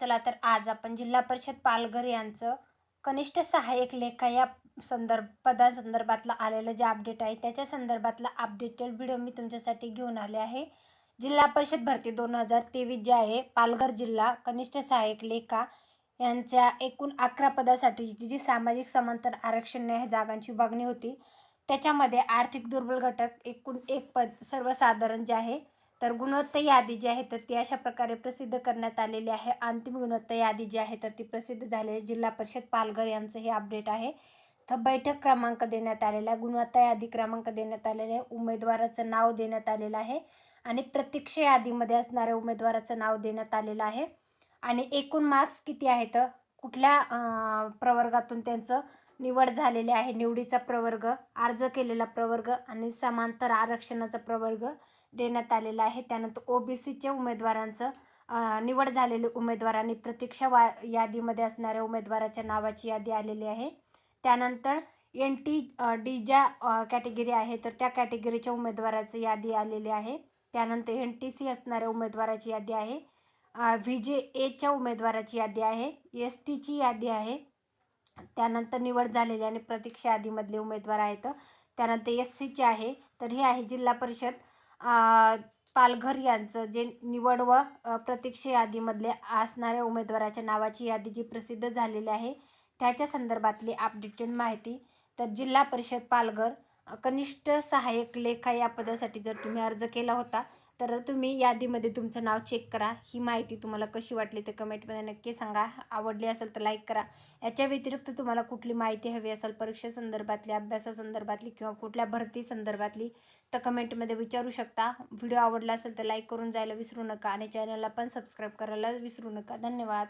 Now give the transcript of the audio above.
चला तर आज आपण जिल्हा परिषद पालघर यांचं कनिष्ठ सहाय्यक लेखा या संदर्भ पदासंदर्भातलं आलेलं जे अपडेट आहे त्याच्या संदर्भातला अपडेटेड व्हिडिओ मी तुमच्यासाठी घेऊन आले आहे. जिल्हा परिषद भरती दोन हजार तेवीस जे आहे पालघर जिल्हा कनिष्ठ सहाय्यक लेखा यांच्या एकूण अकरा पदासाठीची जी सामाजिक समांतर आरक्षण न्याय जागांची विभागणी होती त्याच्यामध्ये आर्थिक दुर्बल घटक एकूण एक पद सर्वसाधारण जे आहे तर गुणवत्ता यादी जी आहे तर ती अशा प्रकारे प्रसिद्ध करण्यात आलेली आहे. अंतिम गुणवत्ता यादी जी आहे तर ती प्रसिद्ध झालेली जिल्हा परिषद पालघर यांचं हे अपडेट आहे. तर बैठक क्रमांक देण्यात आलेला आहे गुणवत्ता यादी क्रमांक देण्यात आलेला आहे. उमेदवाराचं नाव देण्यात आलेलं आहे. आणि प्रतीक्षा यादीमध्ये असणाऱ्या उमेदवाराचं नाव देण्यात आलेलं आहे. आणि एकूण मार्क्स किती आहेत? कुठल्या प्रवर्गातून त्यांचं? निवड झालेली आहे. निवडीचा प्रवर्ग अर्ज केलेला प्रवर्ग आणि समांतर आरक्षणाचा प्रवर्ग देण्यात आलेला आहे. त्यानंतर ओ बी सीच्या उमेदवारांचं निवड झालेले उमेदवार आणि प्रतीक्षा वा यादीमध्ये असणाऱ्या उमेदवाराच्या नावाची यादी आलेली आहे. त्यानंतर एन टी डी ज्या कॅटेगरी आहे तर त्या कॅटेगरीच्या उमेदवाराची यादी आलेली आहे. त्यानंतर एन टी सी असणाऱ्या उमेदवाराची यादी आहे. व्ही जे एच्या उमेदवाराची यादी आहे. एस टीची यादी आहे. त्यानंतर निवड झालेली आणि प्रतीक्षा यादीमधले उमेदवार आहेत. त्यानंतर एस सीचे आहे. तर हे आहे जिल्हा परिषद. पालघर यांचं जे निवड व प्रतीक्षा यादीमधले असणाऱ्या उमेदवाराच्या नावाची यादी जी प्रसिद्ध झालेली आहे त्याच्या संदर्भातली अपडेटेड माहिती. तर जिल्हा परिषद पालघर कनिष्ठ सहाय्यक लेखा या पदासाठी जर तुम्ही अर्ज केला होता तर तुम्ही यादीमध्ये तुमचं नाव चेक करा. ही माहिती तुम्हाला कशी वाटली ते कमेंटमध्ये नक्की सांगा. आवडली असेल तर लाईक करा. याच्या व्यतिरिक्त तुम्हाला कुठली माहिती हवी असेल परीक्षेसंदर्भातली अभ्यासासंदर्भातली किंवा कुठल्या भरती संदर्भातली तर कमेंटमध्ये विचारू शकता. व्हिडिओ आवडला असेल तर लाईक करून जायला विसरू नका आणि चॅनलला पण सबस्क्राईब करायला विसरू नका. धन्यवाद.